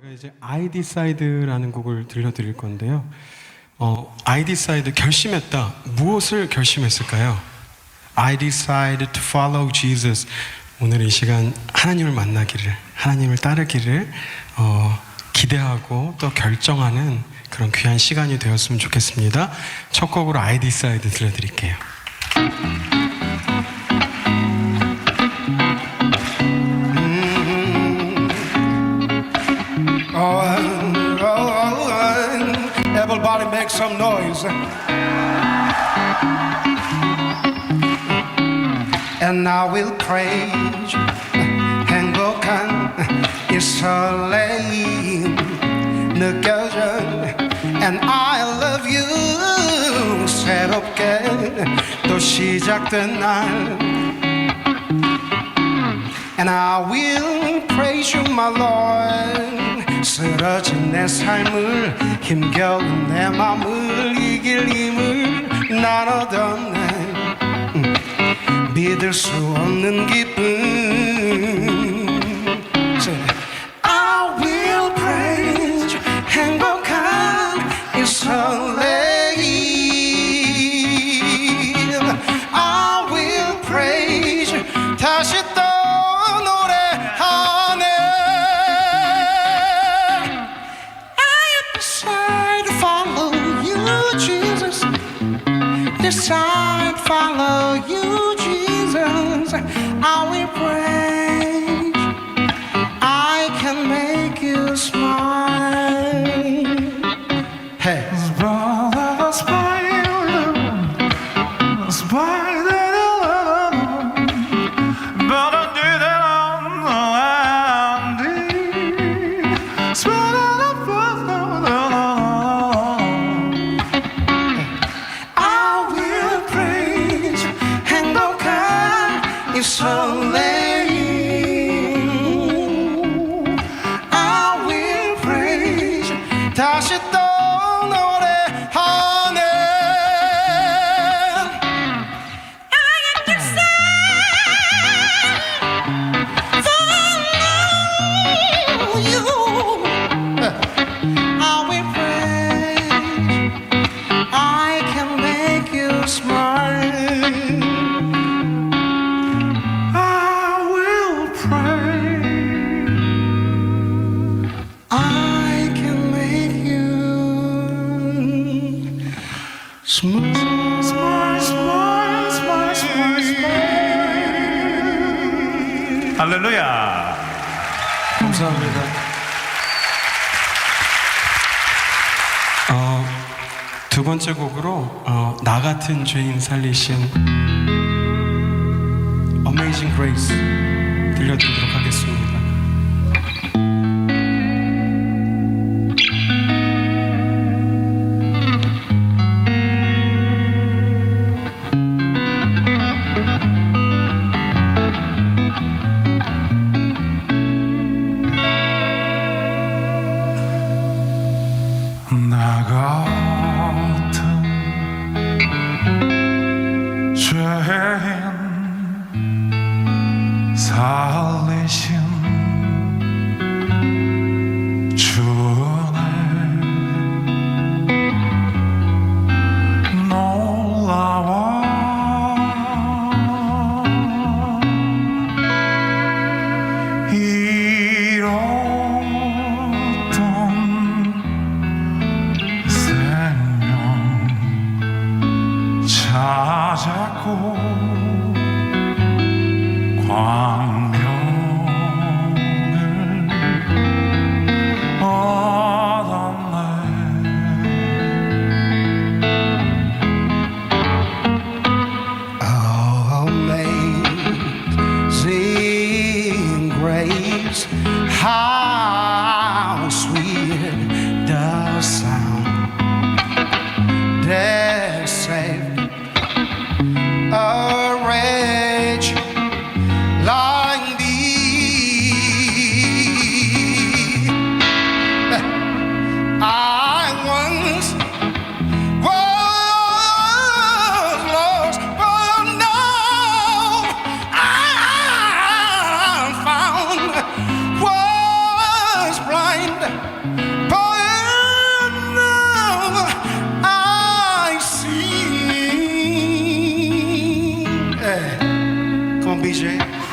제가 이제 I Decide라는 곡을 들려드릴 건데요. 어, I Decide 결심했다. 무엇을 결심했을까요? I decide to follow Jesus. 오늘 이 시간 하나님을 만나기를, 하나님을 따르기를 어, 기대하고 또 결정하는 그런 귀한 시간이 되었으면 좋겠습니다. 첫 곡으로 I Decide 들려드릴게요. some noise. And I will praise 행복한 이 설레임 느껴져 And I love you 새롭게 또 시작된 날 And I will praise you, my Lord. 쓰러진 내 삶을 힘겨운 내 맘을 이길 힘을 난 얻었네. 음, 믿을 수 없는 기쁨. you so many. 감사합니다. 어, 두 번째 곡으로 어, 나 같은 죄인 살리신 Amazing Grace 들려드리도록 하겠습니다. gonna be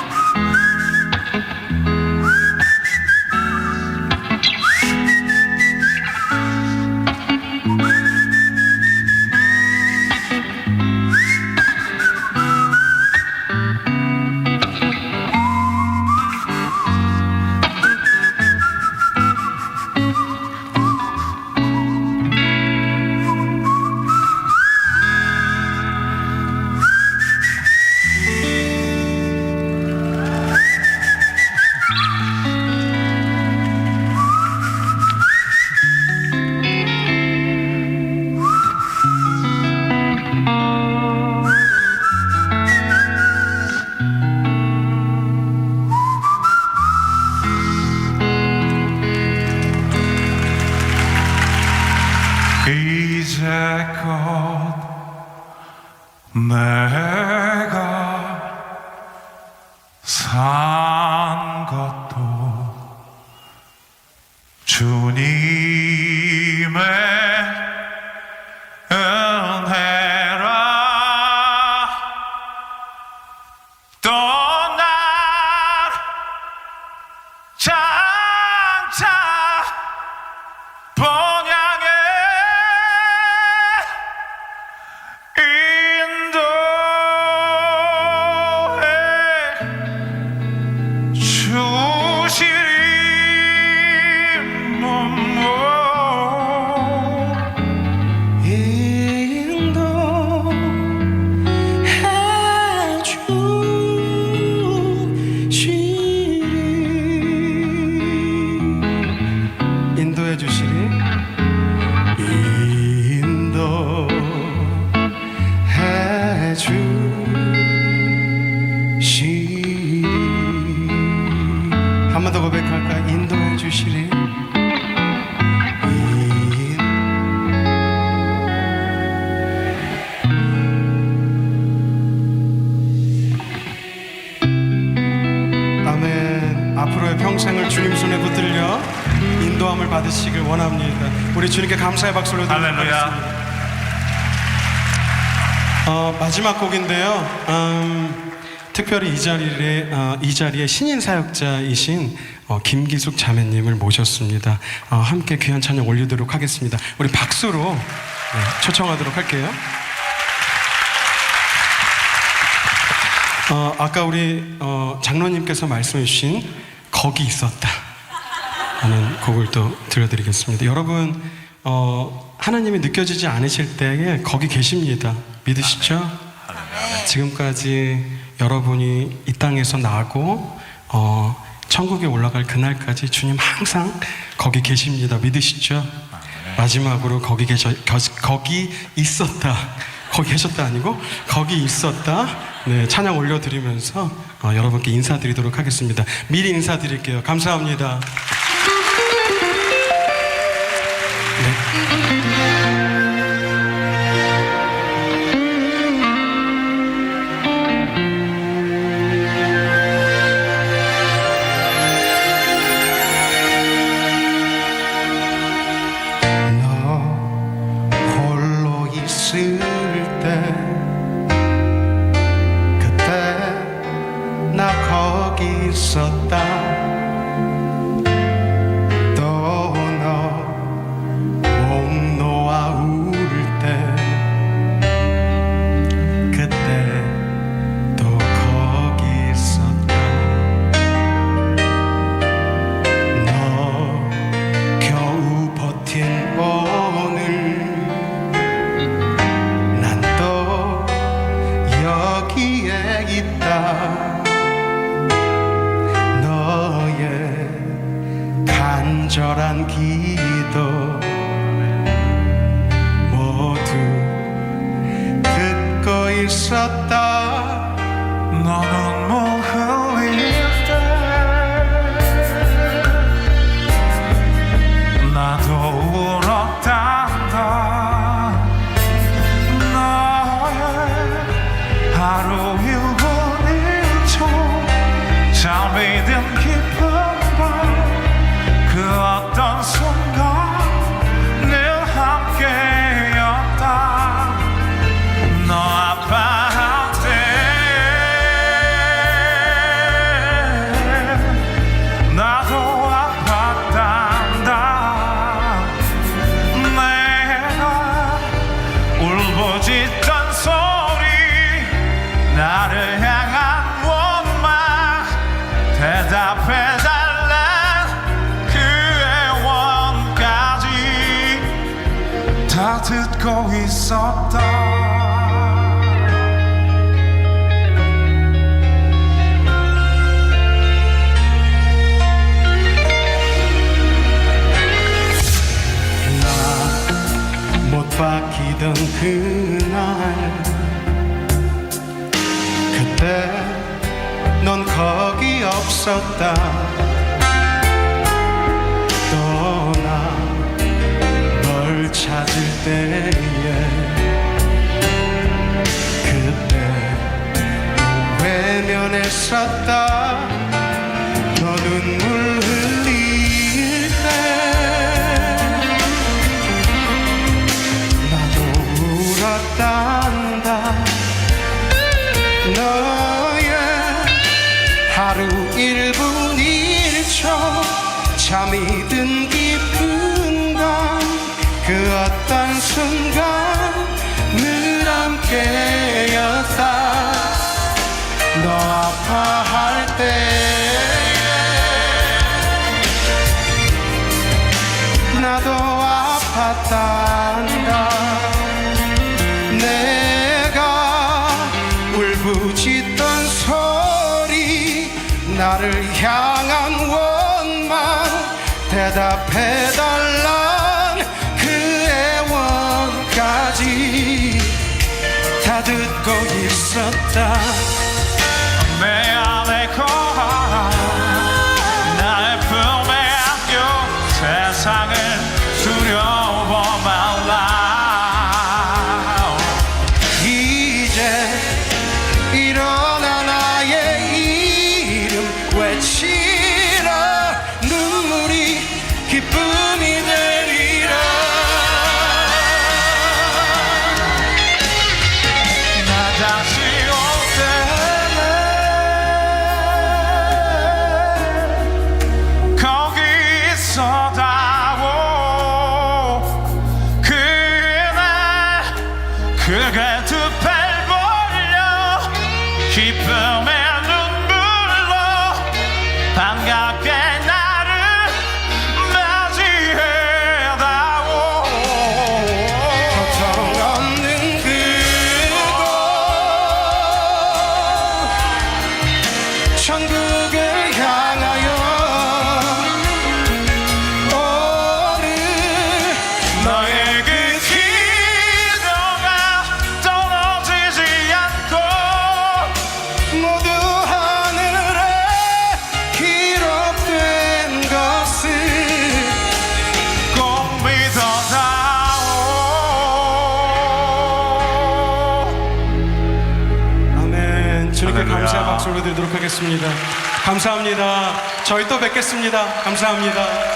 이제껏 내가 산 것도 주님의 은혜라. 장 평생을 주님 손에 붙들려 인도함을 받으시길 원합니다. 우리 주님께 감사의 박수로. 드리겠습니다. 어, 마지막 곡인데요. 음, 특별히 이 자리에 어, 이 자리에 신인 사역자이신 어, 김기숙 자매님을 모셨습니다. 어, 함께 귀한 찬양 올리도록 하겠습니다. 우리 박수로 네, 초청하도록 할게요. 어, 아까 우리 어, 장로님께서 말씀해 주신 거기 있었다 하는 곡을 또 들려드리겠습니다. 여러분 어, 하나님이 느껴지지 않으실 때에 거기 계십니다. 믿으시죠? 지금까지 여러분이 이 땅에서 나고 어, 천국에 올라갈 그날까지 주님 항상 거기 계십니다. 믿으시죠? 마지막으로 거기 계셔 겨, 거기 있었다. 거기 계셨다 아니고 거기 있었다. 네 찬양 올려드리면서 어, 여러분께 인사드리도록 하겠습니다. 미리 인사드릴게요. 감사합니다. 너 기도. 모두 듣고 있었다. 너는 뭘 흘릴 때 나도 울었단다. 너의 하루 일분 일초 잠이 든 밤그 어 잊고 있었다. 나못 박히던 그날 그때 넌 거기 없었다. 찾을 때에 그때 외면했었다. 너 눈물 흘러 나누도록 하겠습니다. 감사합니다. 저희 또 뵙겠습니다. 감사합니다.